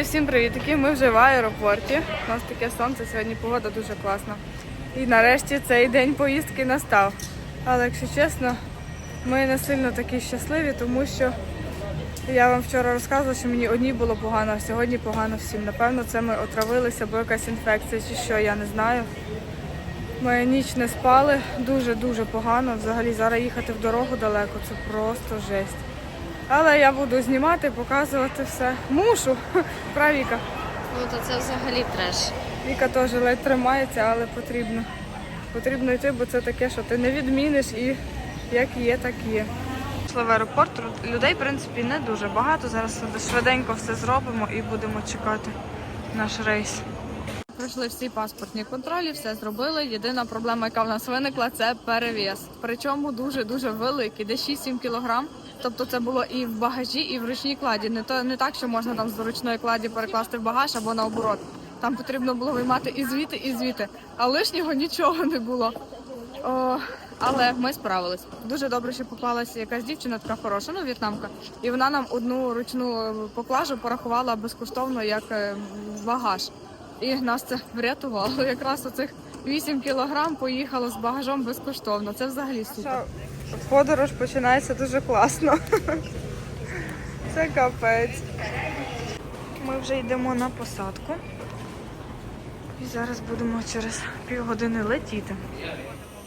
Друзі, всім привітки! Ми вже в аеропорті. У нас таке сонце, сьогодні погода дуже класна. І нарешті цей день поїздки настав. Але якщо чесно, ми не сильно такі щасливі, тому що я вам вчора розказувала, що мені одній було погано, а сьогодні погано всім. Напевно, це ми отравилися, бо якась інфекція чи що, я не знаю. Ми ніч не спали, дуже-дуже погано. Взагалі зараз їхати в дорогу далеко, це просто жесть. Але я буду знімати, показувати все. Мушу. Права Віка. Ну то це взагалі треш. Віка теж ледь тримається, але потрібно. Потрібно йти, бо це таке, що ти не відміниш і як є, так є. Пішли в аеропорт. Людей, в принципі, не дуже багато. Зараз швиденько все зробимо і будемо чекати наш рейс. Пройшли всі паспортні контролі, все зробили. Єдина проблема, яка в нас виникла, це перевіз. Причому дуже-дуже великий, десь 6-7 кілограм. Тобто це було і в багажі, і в ручній кладі. Не то не так, що можна там з ручної кладі перекласти в багаж або наоборот. Там потрібно було виймати і звідти, і звідти. А лишнього нічого не було. О, але ми справились. Дуже добре, що попалася якась дівчина, така хороша, ну в'єтнамка. І вона нам одну ручну поклажу порахувала безкоштовно як е, багаж. І нас це врятувало. Якраз оцих 8 кілограм поїхало з багажом безкоштовно. Це взагалі супер. Подорож починається дуже класно. Це капець. Ми вже йдемо на посадку. І зараз будемо через півгодини летіти.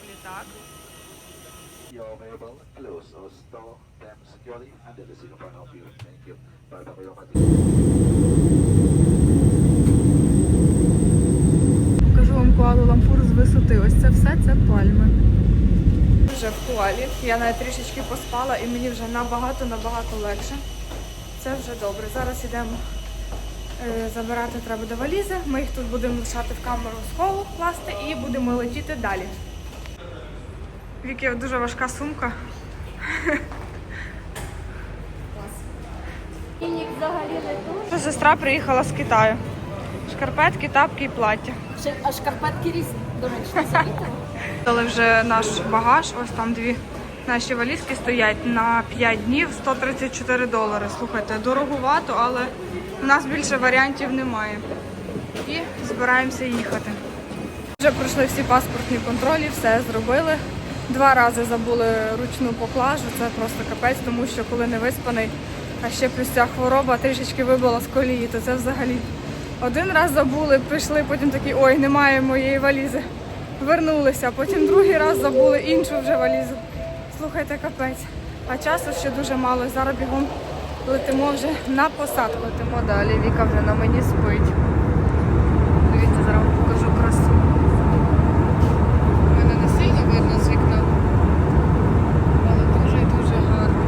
Літак. Bye bye. Your Покажу вам Куалу Лампур з висоти. Ось це все це пальми. Вже в Куалі. Я навіть трішечки поспала і мені вже набагато набагато легше. Це вже добре. Зараз йдемо е, забирати треба до валізи. Ми їх тут будемо лишати в камеру схову класти і будемо летіти далі. Віки дуже важка сумка. Взагалі не дуже. Сестра приїхала з Китаю. Шкарпетки, тапки і плаття. А шкарпетки різні. До речі, ти замітила? Дали вже наш багаж, ось там дві наші валізки стоять на 5 днів 134 долари. Слухайте, дорогувато, але у нас більше варіантів немає. І збираємося їхати. Вже пройшли всі паспортні контролі, все зробили. Два рази забули ручну поклажу, це просто капець, тому що коли не виспаний, а ще плюс ця хвороба трішечки вибила з колії, то це взагалі. Один раз забули, прийшли, потім такі, ой, немає моєї валізи. Вернулися, потім другий раз забули іншу вже валізу. Слухайте, капець. А часу ще дуже мало. Зараз бігом летимо вже на посадку. Летимо далі. Віка вже на мені спить. Дивіться, зараз вам покажу красу. Мене не сильно видно з вікна. Але дуже і дуже гарно.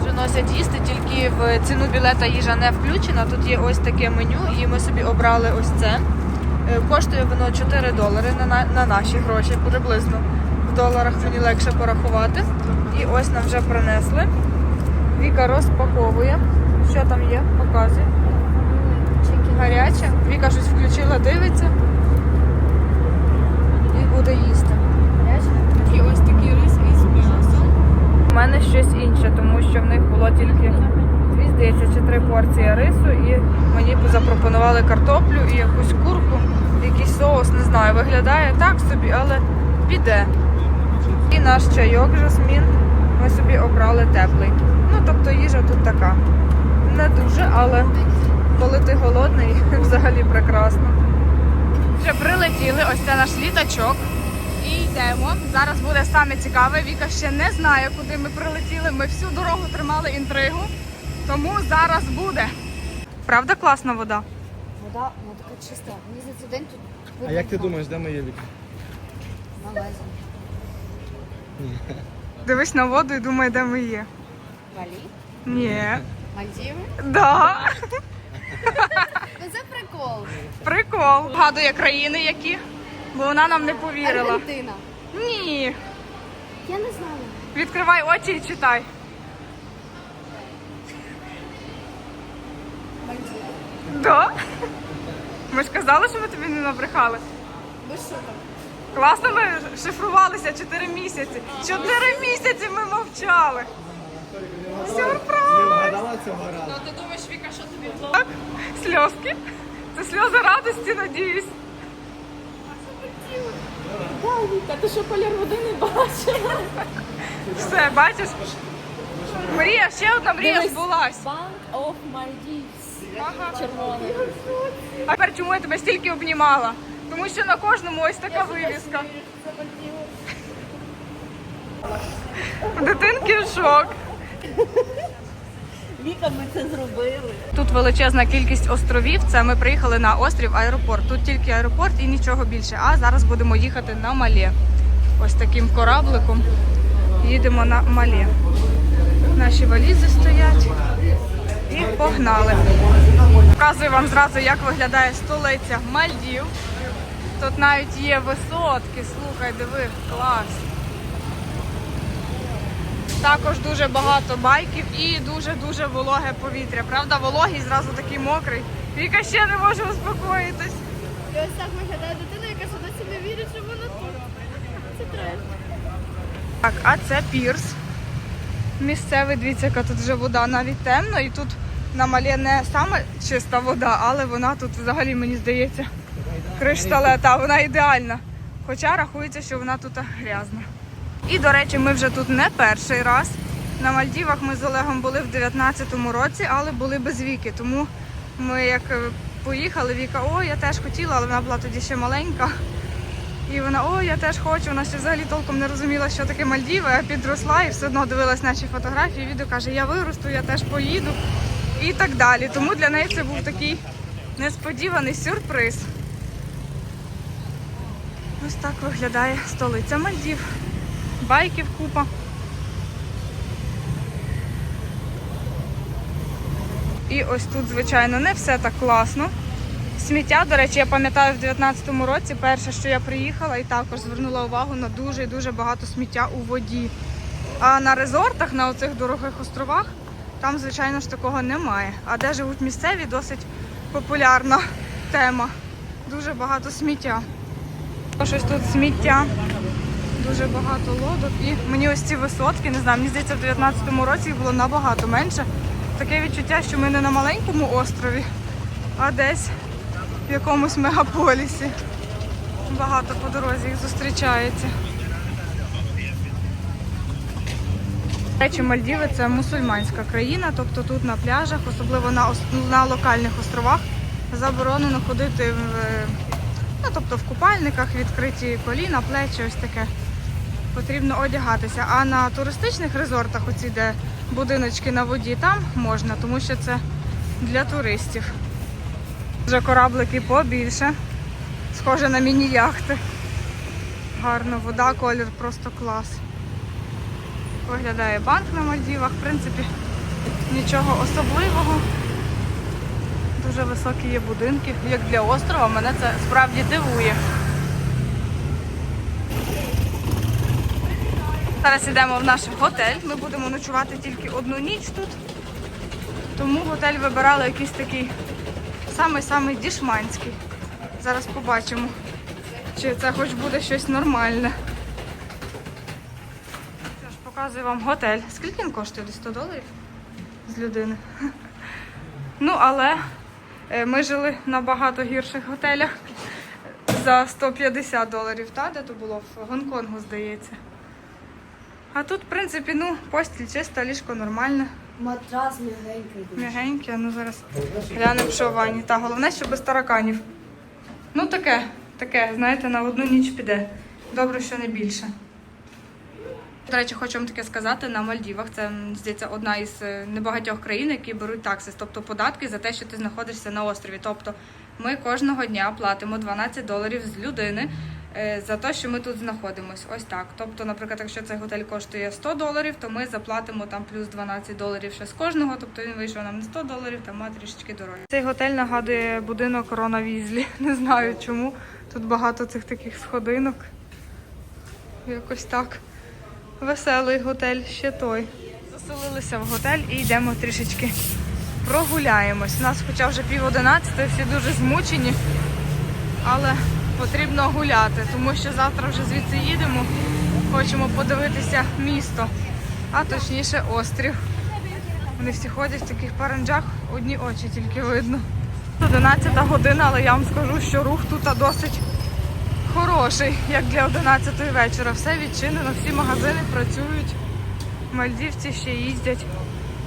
Вже носять їсти, тільки в ціну білета їжа не включена. Тут є ось таке меню, і ми собі обрали ось це. Е, Коштує воно 4 долари на, на, на наші гроші, приблизно. В доларах мені легше порахувати. І ось нам вже принесли. Віка розпаковує. Що там є? Показує. Гаряче. Віка щось включила, дивиться. І буде їсти. І ось такий рис із м'ясом. У мене щось інше, тому що в них було тільки здається, чи три порції рису, і мені запропонували картоплю і якусь курку, якийсь соус, не знаю, виглядає так собі, але піде. І наш чайок жасмін ми собі обрали теплий. Ну, тобто їжа тут така. Не дуже, але коли ти голодний, взагалі прекрасно. Вже прилетіли, ось це наш літачок. І йдемо. Зараз буде саме цікаве. Віка ще не знає, куди ми прилетіли. Ми всю дорогу тримали інтригу. Тому зараз буде. Правда класна вода? Вода, вона така чиста. Мені за цей день тут А як ти думаєш, де моє віки? На лезі. Дивись на воду і думай, де ми є. Балі? Ні. Мальдіви? Да. Ну це прикол. Прикол. Вгадує країни які, бо вона нам не повірила. Аргентина. Ні. Я не знаю. Відкривай очі і читай. Да? Ми ж казали, що ми тобі не набрехали. Ви що там? Класно ми шифрувалися 4 місяці. 4 місяці ми мовчали. Сюрприз! Цього разу. Так, сльозки. Це сльози радості, надіюсь. Та ти що колір води не бачила? Все, бачиш? Мрія, ще одна мрія Дивись. збулась. Bank of Maldives. Ага. Червоний. А тепер чому я тебе стільки обнімала? Тому що на кожному ось така вивіска. У Дитинки шок. Віка, ми це зробили. Тут величезна кількість островів. Це ми приїхали на острів аеропорт. Тут тільки аеропорт і нічого більше. А зараз будемо їхати на Малє. Ось таким корабликом їдемо на Малє. Наші валізи стоять і погнали. Показую вам зразу, як виглядає столиця Мальдів. Тут навіть є висотки. Слухай, диви, клас. Також дуже багато байків і дуже-дуже вологе повітря. Правда, вологий зразу такий мокрий. Віка ще не може успокоїтись. І ось так виглядає дитина, яка ще досі не вірить, що вона тут. Це треш. Так, а це пірс. Місцевий, дивіться, яка тут вже вода навіть темно. І тут на не саме чиста вода, але вона тут взагалі, мені здається, кришталета, вона ідеальна. Хоча рахується, що вона тут грязна. І, до речі, ми вже тут не перший раз. На Мальдівах ми з Олегом були в 19-му році, але були без віки. Тому ми як е, поїхали, Віка, о, я теж хотіла, але вона була тоді ще маленька. І вона, о, я теж хочу. Вона ще взагалі толком не розуміла, що таке Мальдіви, а підросла і все одно дивилась наші фотографії. Відео каже, я виросту, я теж поїду і так далі. Тому для неї це був такий несподіваний сюрприз. Ось так виглядає столиця Мальдів. Байків купа. І ось тут, звичайно, не все так класно. Сміття, до речі, я пам'ятаю в 19-му році, перше, що я приїхала, і також звернула увагу на дуже і дуже багато сміття у воді. А на резортах, на оцих дорогих островах, там, звичайно ж, такого немає. А де живуть місцеві, досить популярна тема. Дуже багато сміття. Щось тут сміття, дуже багато лодок. І мені ось ці висотки, не знаю, мені здається, в 19-му році їх було набагато менше. Таке відчуття, що ми не на маленькому острові, а десь в якомусь мегаполісі. Багато по дорозі їх зустрічається. Речі, Мальдіви це мусульманська країна, тобто тут на пляжах, особливо на, на локальних островах, заборонено ходити в, е, ну, тобто в купальниках, відкриті коліна, плечі, ось таке. Потрібно одягатися. А на туристичних резортах, оці, де будиночки на воді, там можна, тому що це для туристів. Вже кораблики побільше. Схоже на міні-яхти. Гарно, вода, колір просто клас. Виглядає банк на Мальдівах. В принципі, нічого особливого. Дуже високі є будинки. Як для острова, мене це справді дивує. Зараз йдемо в наш готель. Ми будемо ночувати тільки одну ніч тут. Тому готель вибирали якийсь такий самий-самий дішманський. Зараз побачимо, чи це хоч буде щось нормальне. Показую вам готель. Скільки він коштує? Десь 100 доларів з людини. Ну, але е, ми жили на багато гірших готелях за 150 доларів, та, де то було в Гонконгу, здається. А тут, в принципі, ну, постіль чиста, ліжко нормальне. Матрас м'ягенький. М'ягеньке, ну зараз глянемо, що в ванні. Та головне, що без тараканів. Ну таке, таке, знаєте, на одну ніч піде. Добре, що не більше. До речі, хочу вам таке сказати, на Мальдівах це, здається, одна із е, небагатьох країн, які беруть такси, тобто податки за те, що ти знаходишся на острові. Тобто ми кожного дня платимо 12 доларів з людини е, за те, що ми тут знаходимося. Ось так. Тобто, наприклад, якщо цей готель коштує 100 доларів, то ми заплатимо там плюс 12 доларів ще з кожного. Тобто він вийшов нам не 100 доларів, там трішечки дорожче. Цей готель нагадує будинок Рона Візлі. Не знаю чому. Тут багато цих таких сходинок. Якось так. Веселий готель, ще той. Заселилися в готель і йдемо трішечки прогуляємось. У нас хоча вже пів одинадцятої, всі дуже змучені, але потрібно гуляти, тому що завтра вже звідси їдемо. Хочемо подивитися місто, а точніше острів. Вони всі ходять в таких паранджах, одні очі тільки видно. 11 година, але я вам скажу, що рух тут досить хороший, як для 11 вечора. Все відчинено, всі магазини працюють. Мальдівці ще їздять.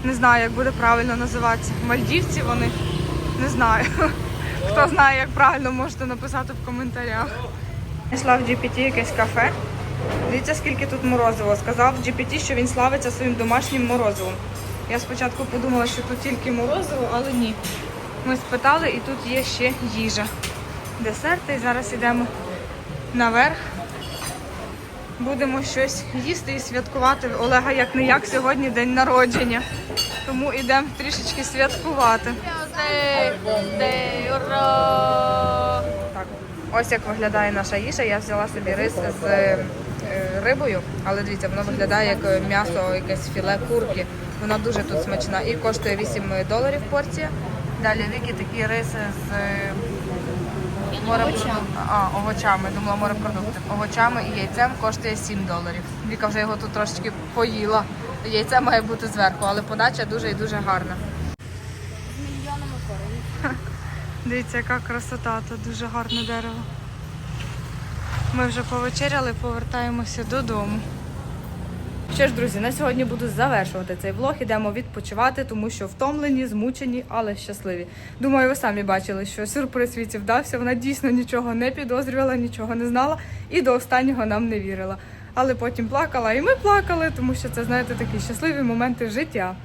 Не знаю, як буде правильно називатися. Мальдівці вони. Не знаю. Хто знає, як правильно, можете написати в коментарях. Знайшла в GPT якесь кафе. Дивіться, скільки тут морозиво. Сказав GPT, що він славиться своїм домашнім морозивом. Я спочатку подумала, що тут тільки морозиво, але ні. Ми спитали, і тут є ще їжа. Десерти. І зараз йдемо наверх. Будемо щось їсти і святкувати. Олега як не як сьогодні день народження. Тому йдемо трішечки святкувати. Так, ось як виглядає наша їжа. Я взяла собі рис з е, рибою, але дивіться, воно виглядає як м'ясо, якесь філе курки. Вона дуже тут смачна і коштує 8 доларів порція. Далі віки такі риси з А, овочами, думала морепродукти. Овочами і яйцем коштує 7 доларів. Віка вже його тут трошечки поїла. Яйце має бути зверху, але подача дуже і дуже гарна. Мільйонами корень. Дивіться, яка красота, тут дуже гарне дерево. Ми вже повечеряли, повертаємося додому. Що ж, друзі, на сьогодні буду завершувати цей влог. Ідемо відпочивати, тому що втомлені, змучені, але щасливі. Думаю, ви самі бачили, що сюрприз Віці вдався. Вона дійсно нічого не підозрювала, нічого не знала і до останнього нам не вірила. Але потім плакала, і ми плакали, тому що це, знаєте, такі щасливі моменти життя.